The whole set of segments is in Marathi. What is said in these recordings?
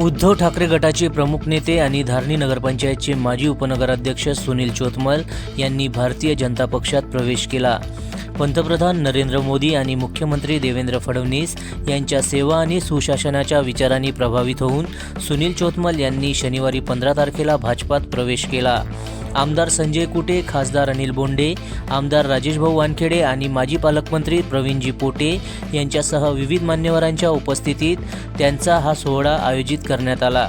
उद्धव ठाकरे गटाचे प्रमुख नेते आणि धारणी नगरपंचायतचे माजी उपनगराध्यक्ष सुनील चोतमल यांनी भारतीय जनता पक्षात प्रवेश केला. पंतप्रधान नरेंद्र मोदी आणि मुख्यमंत्री देवेंद्र फडणवीस यांच्या सेवा आणि सुशासनाच्या विचारांनी प्रभावित होऊन सुनील चोतमल यांनी शनिवारी पंधरा तारखेला भाजपात प्रवेश केला. आमदार संजय कुटे खासदार अनिल बोंडे आमदार राजेशभाऊ वानखेडे आणि माजी पालकमंत्री प्रवीणजी पोटे यांच्यासह विविध मान्यवरांच्या उपस्थितीत त्यांचा हा सोहळा आयोजित करण्यात आला.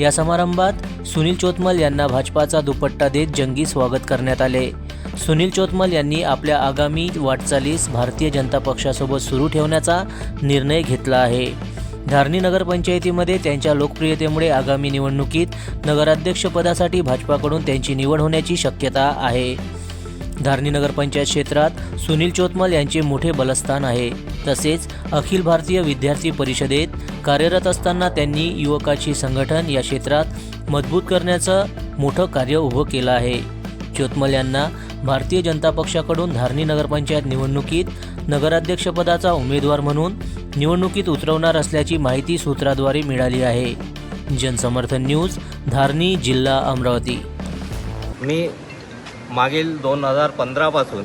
या समारंभात सुनील चोतमल यांना भाजपाचा दुपट्टा देत जंगी स्वागत करण्यात आले. सुनील चोतमल यांनी आपल्या आगामी वाटचालीस भारतीय जनता पक्षासोबत सुरू ठेवण्याचा निर्णय घेतला आहे. धारणी नगरपंचायतीमध्ये त्यांच्या लोकप्रियतेमुळे आगामी निवडणुकीत नगराध्यक्षपदासाठी भाजपाकडून त्यांची निवड होण्याची शक्यता आहे. धारणी नगरपंचायत क्षेत्रात सुनील चोतमल यांचे मोठे बलस्थान आहे. तसेच अखिल भारतीय विद्यार्थी परिषदेत कार्यरत असताना त्यांनी युवकाची संघटन या क्षेत्रात मजबूत करण्याचं मोठं कार्य उभं केलं आहे. चोतमल यांना भारतीय जनता पक्षाकडून धारणी नगरपंचायत निवडणुकीत नगराध्यक्षपदाचा उमेदवार म्हणून निवडणुकीत उतरवणार असल्याची माहिती सूत्राद्वारे मिळाली आहे. जनसमर्थन न्यूज धारणी जिल्हा अमरावती. मी मागील दोन हजार पंधरापासून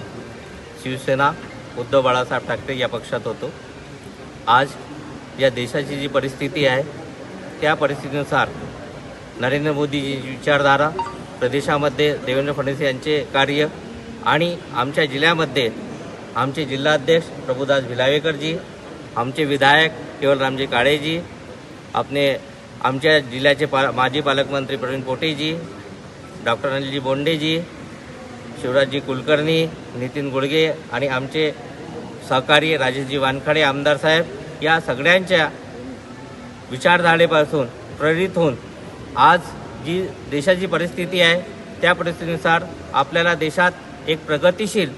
शिवसेना उद्धव बाळासाहेब ठाकरे या पक्षात होतो. आज या देशाची जी परिस्थिती आहे त्या परिस्थितीनुसार नरेंद्र मोदीची विचारधारा प्रदेशामध्ये देवेंद्र फडणवीस यांचे कार्य आणि आमच्या जिल्ह्यामध्ये आमचे जिल्हाध्यक्ष प्रभुदास भिलावेकरजी आमचे विधायक केवलरामजी काळेजी आपले आमच्या जिल्ह्याचे पा माजी पालकमंत्री प्रवीण पोटेजी डॉक्टर अनिलजी बोंडेजी शिवराजजी कुलकर्णी नितीन गुडगे आणि आमचे सहकारी राजेशजी वानखडे आमदार साहेब या सगळ्यांच्या विचारधारेपासून प्रेरित होऊन आज जी देशाची परिस्थिती आहे त्या परिस्थितीनुसार आपल्याला देशात एक प्रगतिशील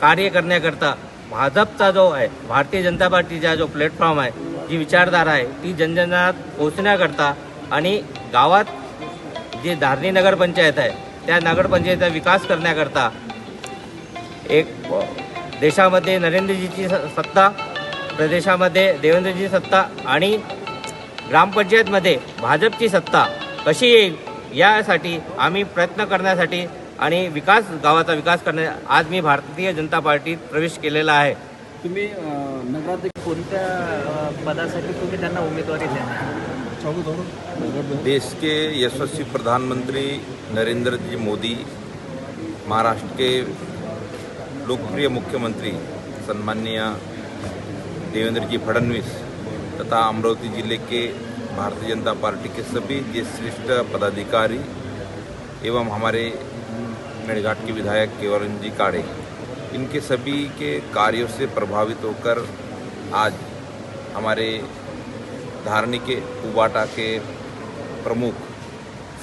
कार्य करण्याकरता भाजपचा जो आहे भारतीय जनता पार्टीचा जो प्लॅटफॉर्म आहे जी विचारधारा आहे ती जनजनात पोहोचण्याकरता आणि गावात जे धारणी नगरपंचायत आहे त्या नगरपंचायतीचा विकास करण्याकरता एक देशामध्ये नरेंद्रजीची स- सत्ता प्रदेशामध्ये देवेंद्रजी सत्ता आणि ग्रामपंचायतमध्ये भाजपची सत्ता कशी येईल यासाठी आम्ही प्रयत्न करण्यासाठी आणि विकास गावाचा विकास करण्या आज मी भारतीय जनता पार्टीत प्रवेश केलेला आहे. तुम्ही नगराध्यक्ष कोणत्या पदासाठी तुम्ही त्यांना उमेदवारी देणार? देश के यशस्वी प्रधानमंत्री नरेंद्र जी मोदी महाराष्ट्र के लोकप्रिय मुख्यमंत्री सन्माननीय देवेंद्र जी फडणवीस तथा अमरावती जिले के भारतीय जनता पार्टी के सभी जे श्रेष्ठ पदाधिकारी एवं हमारे मेड़घाट के विधायक केवलन जी काड़े, इनके सभी के कार्यों से प्रभावित होकर आज हमारे धारणी के उबाटा के प्रमुख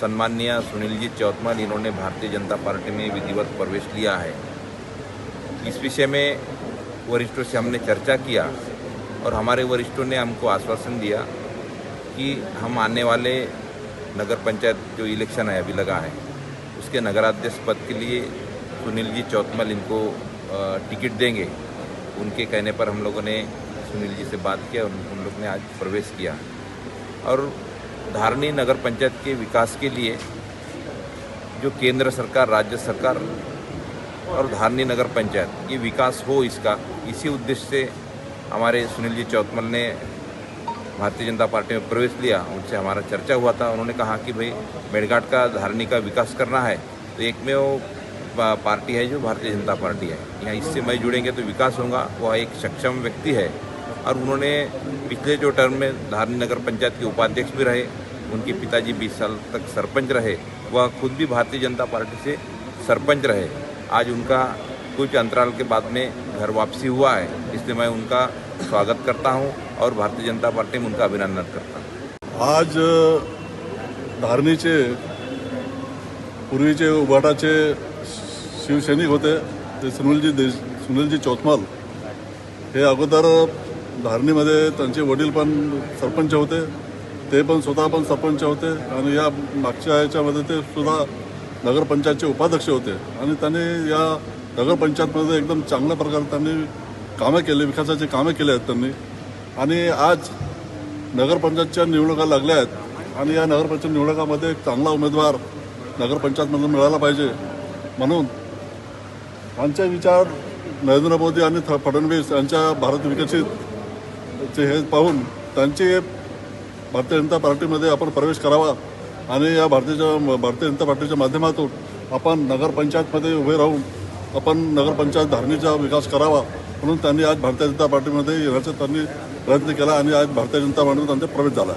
सन्माननीय सुनील जी चौतमल, इन्होंने भारतीय जनता पार्टी में विधिवत प्रवेश लिया है। इस विषय में वरिष्ठों से हमने चर्चा किया और हमारे वरिष्ठों ने हमको आश्वासन दिया कि हम आने वाले नगर पंचायत जो इलेक्शन है, अभी लगा है उसके नगराध्यक्ष पद के लिए सुनील जी चौतमल इनको टिकट देंगे। उनके कहने पर हम लोगों ने सुनील जी से बात किया और उन लोग ने आज प्रवेश किया। और धारणी नगर पंचायत के विकास के लिए जो केंद्र सरकार, राज्य सरकार और धारणी नगर पंचायत, ये विकास हो इसका, इसी उद्देश्य से हमारे सुनील जी चौतमल ने भारतीय जनता पार्टी में प्रवेश लिया, उनसे हमारा चर्चा हुआ था। उन्होंने कहा कि भाई, मेड़घाट का धारणी का विकास करना है तो एक में वो पार्टी है जो भारतीय जनता पार्टी है। यहाँ इससे मैं जुड़ेंगे तो विकास होगा, वह एक सक्षम व्यक्ति है। और उन्होंने पिछले जो टर्म में धारणी नगर पंचायत के उपाध्यक्ष भी रहे, उनके पिताजी बीस साल तक सरपंच रहे, वह खुद भी भारतीय जनता पार्टी से सरपंच रहे। आज उनका कुछ अंतराल के बाद में घर वापसी हुआ है, इसलिए मैं उनका स्वागत करता हूँ। और भारतीय जनता पार्टी में उनका अभिनंदन करता आज धारणीचे पूर्वीचे उभाटाचे शिवसैनिक होते ते सुनीलजी देश सुनीलजी चौथमाल. हे अगोदर धारणीमध्ये त्यांचे वडील पण सरपंच होते ते पण स्वतः पण सरपंच होते आणि या मागच्या याच्यामध्ये ते सुद्धा नगरपंचायतचे उपाध्यक्ष होते. आणि त्यांनी या नगरपंचायतमध्ये एकदम चांगल्या प्रकारे त्यांनी कामं केले विकासाचे कामं केले आहेत त्यांनी. आणि आज नगरपंचायतच्या निवडणुका लागल्या आहेत. आणि या नगरपंचायत निवडणुकामध्ये एक चांगला उमेदवार नगरपंचायतमधून मिळाला पाहिजे. म्हणून त्यांचे विचार नरेंद्र मोदी आणि थ- फडणवीस यांच्या भारत विकसित चे हे पाहून त्यांचे भारतीय जनता पार्टीमध्ये आपण प्रवेश करावा आणि या भारतीय भारतीय जनता पार्टीच्या माध्यमातून आपण नगरपंचायतमध्ये उभे राहून आपण नगरपंचायत धारणीचा विकास करावा म्हणून त्यांनी आज भारतीय जनता पार्टीमध्ये येण्याचं त्यांनी प्रयत्न केला आणि आज भारतीय जनता पार्टीमध्ये त्यांचा प्रवेश झाला.